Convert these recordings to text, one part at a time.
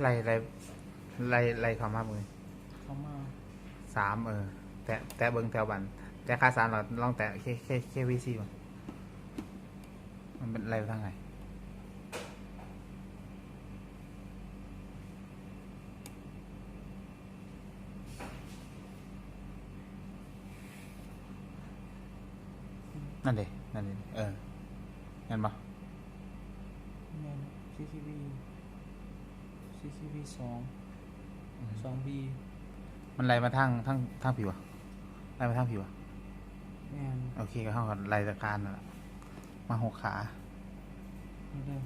ไล่ไล่ไล่ไล่เข้ามามือเขามาสามเออ แตะแตะเบิ้งแถวบันแต่ค่าสามเราลองแตะเคเคเควีซีก่อนมันเป็นอะไรทางไหนนั่นเด็นั่นเด็เออเห็นปะแมน CCV CCV สองสอง B มันไล่มาทางทางทางผิวอะไล่มาทางผิวอะแมนโอเคก็เข้ากับไล่ตะการนั่นแหละมาหกขานี่เด้อ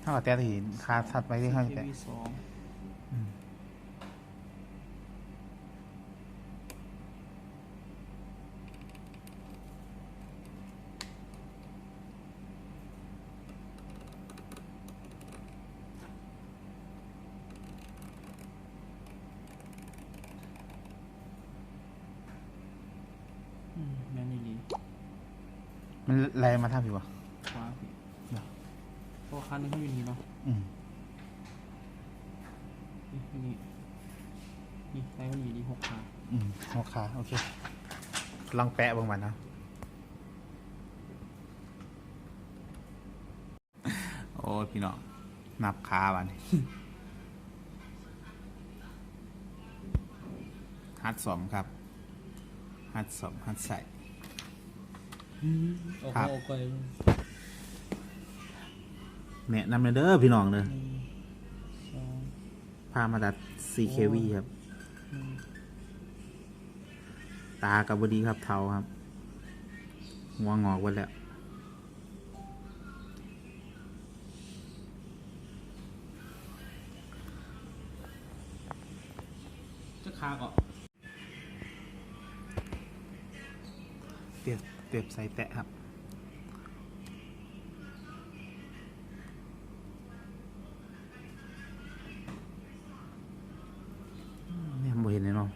เท่ากับแต่ที่คาทัดไปที่ห้าแต่ CCV สอง อืม อืมแมนนี่ลี มันไล่มาทางผิวอะขวาพี่เนาะเพราะคันนึงเขาอยู่นี่เนาะอืมนี่นี่นี่ไล่มันอยู่ดีหกขาอืมหกขาโอเค ลองแปะเบางมันเนาะโอ้ยพี่น้องนับขาวันนี้ฮัดสมครับฮัดสมฮัดใส่ โอ้ครัโหบไกลเนี่ยนำเลยเด้อพี่น้องเด้อหนึ่งสองพามาดัด CKV ครับ หนึ่งตากับบดีครับเทาครับหัวงอกไว้แล้ว จะขาก่อนเปรียบ เปรียบใส่แตะครับ เนี่ยโมเห็นเลยเนาะ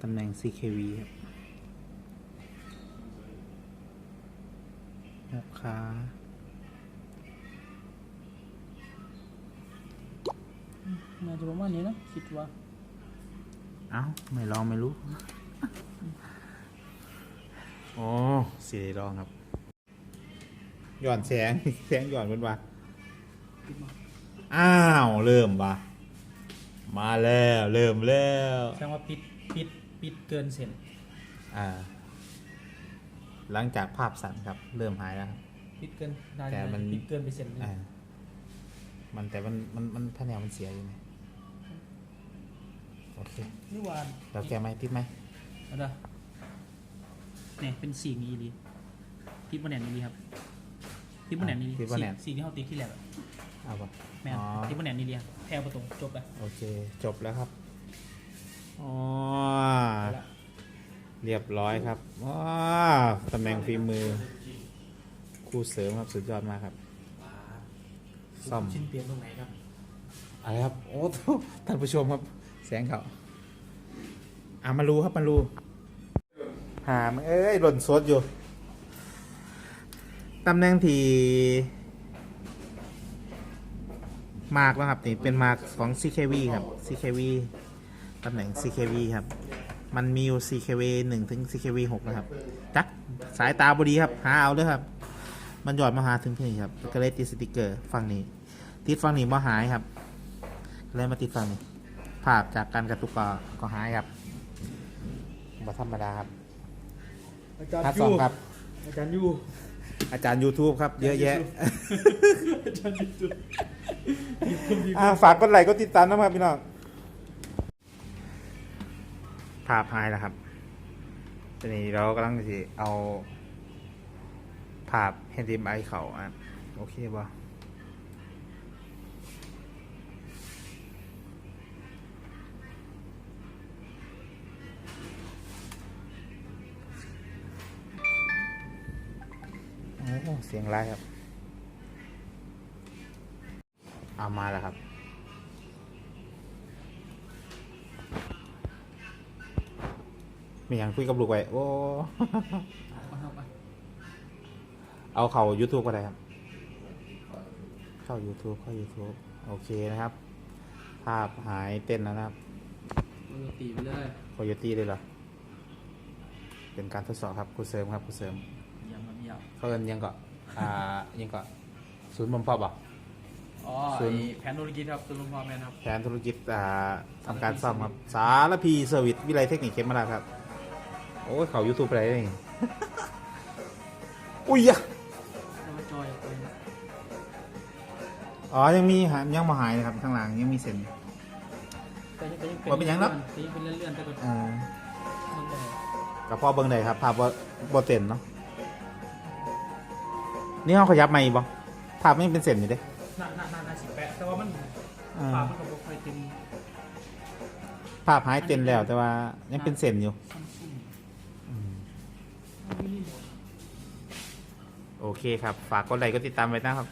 ตำแหน่ง CKV ครับหกขาน่าจะประมาณนี้นะคิดว่า เอ้า ไม่ลองไม่รู้ โอ้สีลองครับหย่อนแสง แสงหย่อนเป็นว่าคิดมาอ้าว เริ่มปะมาแล้วเริ่มแล้วแสดงว่าปิดปิดปิดเกินเส้นอ่า หลังจากภาพสั่นครับ เริ่มหายแล้วครับ ปิดเกินได้แต่มัน ปิดเกินไปเส้นหนึงอ่ามันแต่มันมันมันแผนกมันเสียอยู่ไงโอเคนี่หวานเราแก้ไหมติดไหมเอาเด้อ เนี่ยเป็นสีนี้ดีทิปบนแหนนนี่ดีครับทิปบนแหนนนี่ดีติดว่าแหนสีที่เขาติ๊กที่แหลกอะเอาปะแม่นอ๋อทิปบนแหนนนี่ดีครับแพรประตูจบไปโอเค จบแล้วครับอ๋อเอาละเรียบร้อยครับว้าตำแหน่งฝีมือครูเสริมครับสุดยอดมากครับ ซ่อม ชิ้นเปลี่ยนตรงไหนครับ อะไรครับ โอ้โหท่านผู้ชมครับ แสงเขาอะมารูครับมารู หามเอ้ยหล่นสดอยู่ ตำแหน่งที่มาร์กนะครับนี่เป็นมาร์กของ CKV ครับ CKV ตำแหน่ง CKV ครับ มันมีอยู่ CKV 1ถึง CKV 6นะครับ จักสายตาบดีครับ หาเอาเลยครับ มันหยอดมาหาถึงที่นี่ครับก็เลยติดสติกเกอร์ฝั่งนี้ ติดฝั่งนี้มาหายครับเลยมาติดฝั่งนี้ ภาพจากการกระตุกก็ก็หายครับบ่ธรรมดาครับ อาจารย์พาร์ทสยูองครับ อาจารย์ยูอาจารย์ YouTube ครับ เยอะแยะอาจารย์ยูทูบมีคนมีอ่าฝากกดไลค์กดติดตามนะครับพี่น้องภาพหายแล้วครับทีนี้เรากำลังจะเอาภาพ HDMI เขาอะโอเคบ่โเสียงไรครับ เอามาแล้วครับ มีอย่างคุยกับลูกไว้ โอ้ เอาเอาเอาเอาเข้า YouTube ก็ได้ครับ เข้า YouTube เข้า YouTube โอเคนะครับ ภาพหายเต้นแล้วนะครับปกติไปเลยโคโยตี้เลยเหรอ เป็นการทดสอบครับครูเสริมครับครูเสริม เยี่ยมครับเยี่ยมเขาเอินยังก็อ่ายังก็ศูนย์บำบัดบ่ อ๋อส่วนไอ้แผนธุรกิจครับตุลุงพ่อแม่นครับ แผนธุรกิจอ่าทำการซ่อมครับสารพีเซอร์วิสวิไลเทคนิคเขมราชครับ โอ้ยเขา YouTube ไปไหนนี่อุ้ยยะแล้วก็จอยไปอ๋อ ยังมีหายังมาหายนะครับ ข้างหลังยังมีเส้น แต่ยังว่าเป็นหยังเนอะแต่ยังเป็นเลื่อนๆแต่ก็อ่ามันได้ กับพ่อเบิ้งได้ครับภาพว่าบ่เต็นเนาะ นี่เขาขยับมาอีกบ่ภาพไม่เป็นเส้นอยู่เด้น่าน่าน่าน่าสิแปะแต่ว่ามันอ่าภาพมันก็บ่ค่อยเต็มภาพหายเต็นแล้ว แต่ว่ายังเป็นเส้นอยู่ซัมซุงอืมไม่ได้โอเคครับ ฝากกดไลค์กดติดตามไว้นะครับ